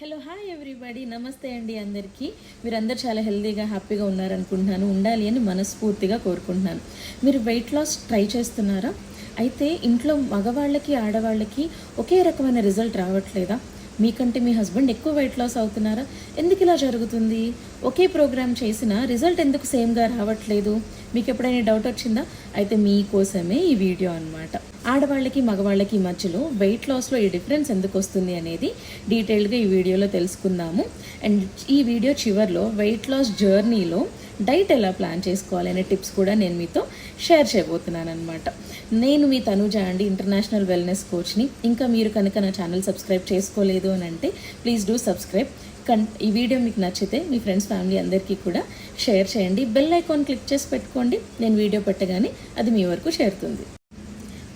Hello hi everybody నమస్తే అండి అందరికీ. మీరందరూ చాలా హెల్తీగా హ్యాపీగా ఉన్నారనుకుంటున్నాను. ఉండాలి అని మనస్ఫూర్తిగా కోరుకుంటున్నాను. మీరు వెయిట్ లాస్ ట్రై చేస్తున్నారా? అయితే ఇంట్లో మగవాళ్ళకి ఆడవాళ్ళకి ఒకే రకమైన రిజల్ట్ రావట్లేదా? మీకంటే మీ హస్బెండ్ ఎక్కువ వెయిట్ లాస్ అవుతున్నారా? ఎందుకు ఇలా జరుగుతుంది? ఒకే ప్రోగ్రామ్ చేసినా రిజల్ట్ ఎందుకు సేమ్గా రావట్లేదు? మీకు ఎప్పుడైనా డౌట్ వచ్చిందా? అయితే మీకోసమే ఈ వీడియో అన్నమాట. ఆడవాళ్ళకి మగవాళ్ళకి మధ్యలో వెయిట్ లాస్లో ఈ డిఫరెన్స్ ఎందుకు వస్తుంది అనేది డీటెయిల్డ్గా ఈ వీడియోలో తెలుసుకుందాము. అండ్ ఈ వీడియో చివరిలో వెయిట్ లాస్ జర్నీలో డైట్ ఎలా ప్లాన్ చేసుకోవాలి అనే టిప్స్ కూడా నేను మీతో షేర్ చేయబోతున్నాను అనమాట నేను మీ తనుజ అండి ఇంటర్నేషనల్ వెల్నెస్ కోచ్ని. ఇంకా మీరు కనుక నా ఛానల్ సబ్స్క్రైబ్ చేసుకోలేదు అని అంటే ప్లీజ్ డూ సబ్స్క్రైబ్. కన్ ఈ వీడియో మీకు నచ్చితే మీ ఫ్రెండ్స్ ఫ్యామిలీ అందరికీ కూడా షేర్ చేయండి. బెల్ ఐకాన్ క్లిక్ చేసి పెట్టుకోండి. నేను వీడియో పెట్టగానే అది మీ వరకు చేరుతుంది.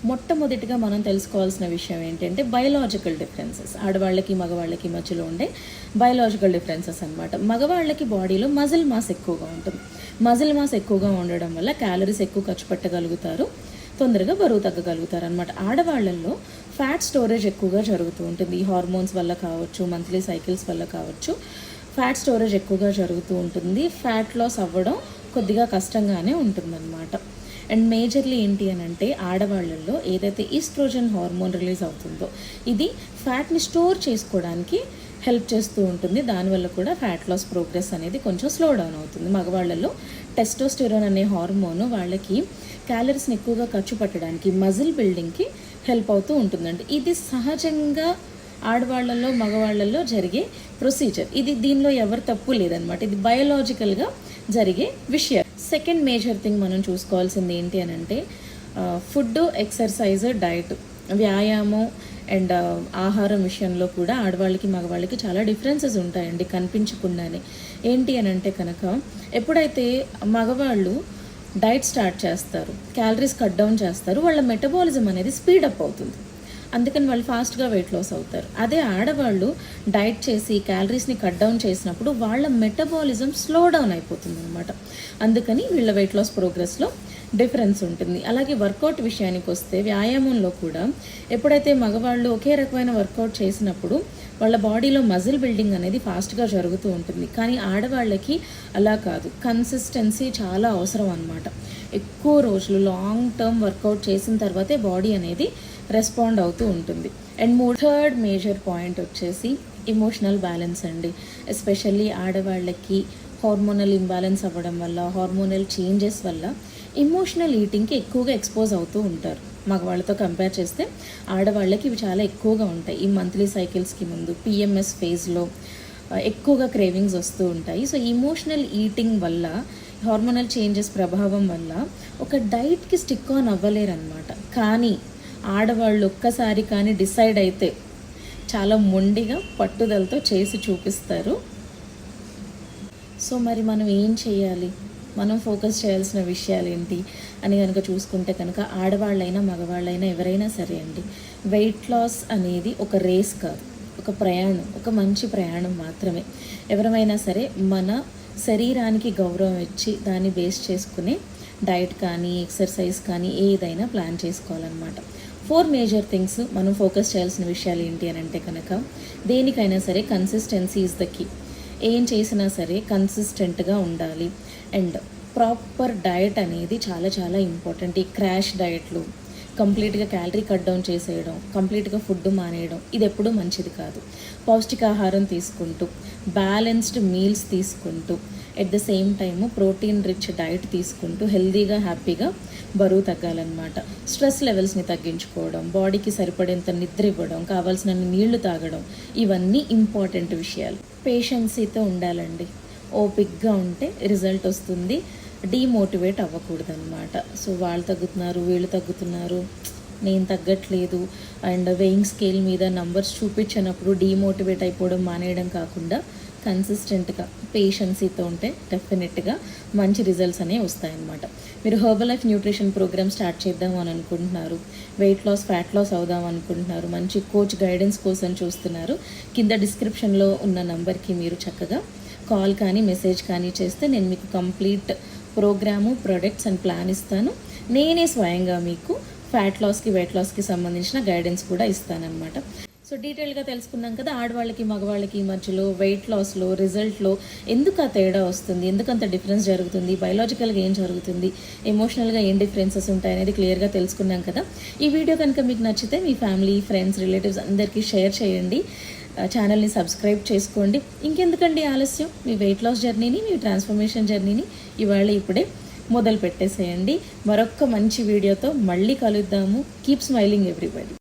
మొట్టమొదటిగా మనం తెలుసుకోవాల్సిన విషయం ఏంటంటే బయలాజికల్ డిఫరెన్సెస్ ఆడవాళ్ళకి మగవాళ్ళకి మధ్యలో ఉండే బయలాజికల్ డిఫరెన్సెస్ అనమాట మగవాళ్ళకి బాడీలో మజిల్ మాస్ ఎక్కువగా ఉంటుంది. మజిల్ మాస్ ఎక్కువగా ఉండడం వల్ల క్యాలరీస్ ఎక్కువ ఖర్చు పెట్టగలుగుతారు. తొందరగా బరువు తగ్గగలుగుతారు అనమాట ఆడవాళ్ళల్లో ఫ్యాట్ స్టోరేజ్ ఎక్కువగా జరుగుతూ ఉంటుంది. ఈ హార్మోన్స్ వల్ల కావచ్చు మంత్లీ సైకిల్స్ వల్ల కావచ్చు. ఫ్యాట్ స్టోరేజ్ ఎక్కువగా జరుగుతూ ఉంటుంది. ఫ్యాట్ లాస్ అవ్వడం కొద్దిగా కష్టంగానే ఉంటుందన్నమాట. అండ్ మేజర్లీ ఏంటి అని అంటే ఆడవాళ్ళల్లో ఏదైతే ఈస్ట్రోజన్ హార్మోన్ రిలీజ్ అవుతుందో ఇది ఫ్యాట్ని స్టోర్ చేసుకోవడానికి హెల్ప్ చేస్తూ ఉంటుంది. దానివల్ల కూడా ఫ్యాట్ లాస్ ప్రోగ్రెస్ అనేది కొంచెం స్లో డౌన్ అవుతుంది. మగవాళ్ళలో టెస్టోస్టెరోన్ అనే హార్మోన్ వాళ్ళకి క్యాలరీస్ని ఎక్కువగా ఖర్చు పెట్టడానికి మజిల్ బిల్డింగ్కి హెల్ప్ అవుతూ ఉంటుందండి. ఇది సహజంగా ఆడవాళ్ళల్లో మగవాళ్ళల్లో జరిగే ప్రొసీజర్. ఇది దీనిలో ఎవరు తప్పు లేదనమాట ఇది బయోలాజికల్గా జరిగే విషయం. సెకండ్ మేజర్ థింగ్ మనం చూసుకోవాల్సింది ఏంటి అని అంటే ఫుడ్ ఎక్సర్సైజ్ డైట్ వ్యాయామం అండ్ ఆహారం విషయంలో కూడా ఆడవాళ్ళకి మగవాళ్ళకి చాలా డిఫరెన్సెస్ ఉంటాయండి కనిపించకుండానే. ఏంటి అని అంటే కనుక ఎప్పుడైతే మగవాళ్ళు డైట్ స్టార్ట్ చేస్తారు క్యాలరీస్ కట్ డౌన్ చేస్తారు వాళ్ళ మెటబాలిజం అనేది స్పీడప్ అవుతుంది. అందుకని వాళ్ళు ఫాస్ట్గా వెయిట్ లాస్ అవుతారు. అదే ఆడవాళ్ళు డైట్ చేసి క్యాలరీస్ని కట్ డౌన్ చేసినప్పుడు వాళ్ళ మెటబాలిజం స్లో డౌన్ అయిపోతుంది అనమాట అందుకని వీళ్ళ వెయిట్ లాస్ ప్రోగ్రెస్లో డిఫరెన్స్ ఉంటుంది. అలాగే వర్కౌట్ విషయానికి వస్తే వ్యాయామంలో కూడా ఎప్పుడైతే మగవాళ్ళు ఒకే రకమైన వర్కౌట్ చేసినప్పుడు వాళ్ళ బాడీలో మజిల్ బిల్డింగ్ అనేది ఫాస్ట్గా జరుగుతూ ఉంటుంది. కానీ ఆడవాళ్ళకి అలా కాదు. కన్సిస్టెన్సీ చాలా అవసరం అనమాట ఎక్కువ రోజులు లాంగ్ టర్మ్ వర్కౌట్ చేసిన తర్వాతే బాడీ అనేది రెస్పాండ్ అవుతూ ఉంటుంది. అండ్ మూ థర్డ్ మేజర్ పాయింట్ వచ్చేసి ఎమోషనల్ బ్యాలెన్స్ అండి. ఎస్పెషల్లీ ఆడవాళ్ళకి హార్మోనల్ ఇంబ్యాలెన్స్ అవ్వడం వల్ల హార్మోనల్ చేంజెస్ వల్ల ఇమోషనల్ ఈటింగ్కి ఎక్కువగా ఎక్స్పోజ్ అవుతూ ఉంటారు. మగవాళ్ళతో కంపేర్ చేస్తే ఆడవాళ్ళకి ఇవి చాలా ఎక్కువగా ఉంటాయి. ఈ మంత్లీ సైకిల్స్కి ముందు పిఎంఎస్ ఫేజ్లో ఎక్కువగా క్రేవింగ్స్ వస్తూ ఉంటాయి. సో ఇమోషనల్ ఈటింగ్ వల్ల హార్మోనల్ చేంజెస్ ప్రభావం వల్ల ఒక డైట్కి స్టిక్ ఆన్ అవ్వలేరు అనమాట కానీ ఆడవాళ్ళు ఒక్కసారి కానీ డిసైడ్ అయితే చాలా మొండిగా పట్టుదలతో చేసి చూపిస్తారు. సో మరి మనం ఏం చేయాలి? మనం ఫోకస్ చేయాల్సిన విషయాలు ఏంటి? అని కనుక చూసుకుంటే కనుక ఆడవాళ్ళైనా మగవాళ్ళైనా ఎవరైనా సరే అండి వెయిట్ లాస్ అనేది ఒక రేస్ కాదు. ఒక ప్రయాణం ఒక మంచి ప్రయాణం మాత్రమే. ఎవరమైనా సరే మన శరీరానికి గౌరవం ఇచ్చి దాన్ని బేస్ చేసుకునే డైట్ కానీ ఎక్సర్సైజ్ కానీ ఏదైనా ప్లాన్ చేసుకోవాలన్నమాట. ఫోర్ మేజర్ థింగ్స్ మనం ఫోకస్ చేయాల్సిన విషయాలు ఏంటి అని అంటే కనుక దేనికైనా సరే కన్సిస్టెన్సీ ఇస్ ద కీ ఏం చేసినా సరే కన్సిస్టెంట్గా ఉండాలి. అండ్ ప్రాపర్ డయట్ అనేది చాలా చాలా ఇంపార్టెంట్ ఈ క్రాష్ డయట్లు కంప్లీట్గా క్యాలరీ కట్ డౌన్ చేసేయడం కంప్లీట్గా ఫుడ్ మానేయడం ఇది ఎప్పుడూ మంచిది కాదు. పౌష్టికాహారం తీసుకుంటూ బ్యాలెన్స్డ్ మీల్స్ తీసుకుంటూ at the same time protein rich diet తీసుకుంటూ హెల్దీగా హ్యాపీగా బరువు తగ్గాలన్నమాట. స్ట్రెస్ లెవెల్స్ని తగ్గించుకోవడం బాడీకి సరిపడేంత నిద్ర ఇవ్వడం కావాల్సిన నీళ్ళు తాగడం ఇవన్నీ ఇంపార్టెంట్ విషయాలు. పేషెన్సీతో ఉండాలండి. ఓపిక్గా ఉంటే రిజల్ట్ వస్తుంది. డీమోటివేట్ అవ్వకూడదు అనమాట సో వాళ్ళు తగ్గుతున్నారు వీళ్ళు తగ్గుతున్నారు నేను తగ్గట్లేదు అండ్ వెయింగ్ స్కేల్ మీద నంబర్స్ చూపించినప్పుడు డీమోటివేట్ అయిపోవడం మానేయడం కాకుండా కన్సిస్టెంట్గా పేషెన్సీతో ఉంటే డెఫినెట్గా మంచి రిజల్ట్స్ అనేవి వస్తాయన్నమాట. మీరు Herbalife nutrition program start చేద్దాం అని అనుకుంటున్నారు వెయిట్ లాస్ ఫ్యాట్ లాస్ అవుదాం అనుకుంటున్నారు మంచి కోచ్ గైడెన్స్ కోసం చూస్తున్నారు కింద డిస్క్రిప్షన్లో ఉన్న నంబర్కి మీరు చక్కగా కాల్ కానీ మెసేజ్ కానీ చేస్తే నేను మీకు complete program products and plan ఇస్తాను. నేనే స్వయంగా మీకు ఫ్యాట్ లాస్కి వెయిట్ లాస్కి సంబంధించిన గైడెన్స్ కూడా ఇస్తానన్నమాట. సో డీటెయిల్గా తెలుసుకున్నాం కదా ఆడవాళ్ళకి మగవాళ్ళకి మధ్యలో వెయిట్ లాస్లో రిజల్ట్లో ఎందుకు ఆ తేడా వస్తుంది? ఎందుకు అంత డిఫరెన్స్ జరుగుతుంది? బయలాజికల్గా ఏం జరుగుతుంది? ఎమోషనల్గా ఏం డిఫరెన్సెస్ ఉంటాయి అనేది క్లియర్గా తెలుసుకున్నాం కదా. ఈ వీడియో కనుక మీకు నచ్చితే మీ ఫ్యామిలీ ఫ్రెండ్స్ రిలేటివ్స్ అందరికీ షేర్ చేయండి. ఛానల్ని సబ్స్క్రైబ్ చేసుకోండి. ఇంకెందుకండి ఆలస్యం? మీ వెయిట్ లాస్ జర్నీని మీ ట్రాన్స్ఫర్మేషన్ జర్నీని ఇవాళ ఇప్పుడే మొదలు పెట్టేసేయండి మరొక్క మంచి వీడియోతో మళ్ళీ కలుద్దాము. Keep smiling everybody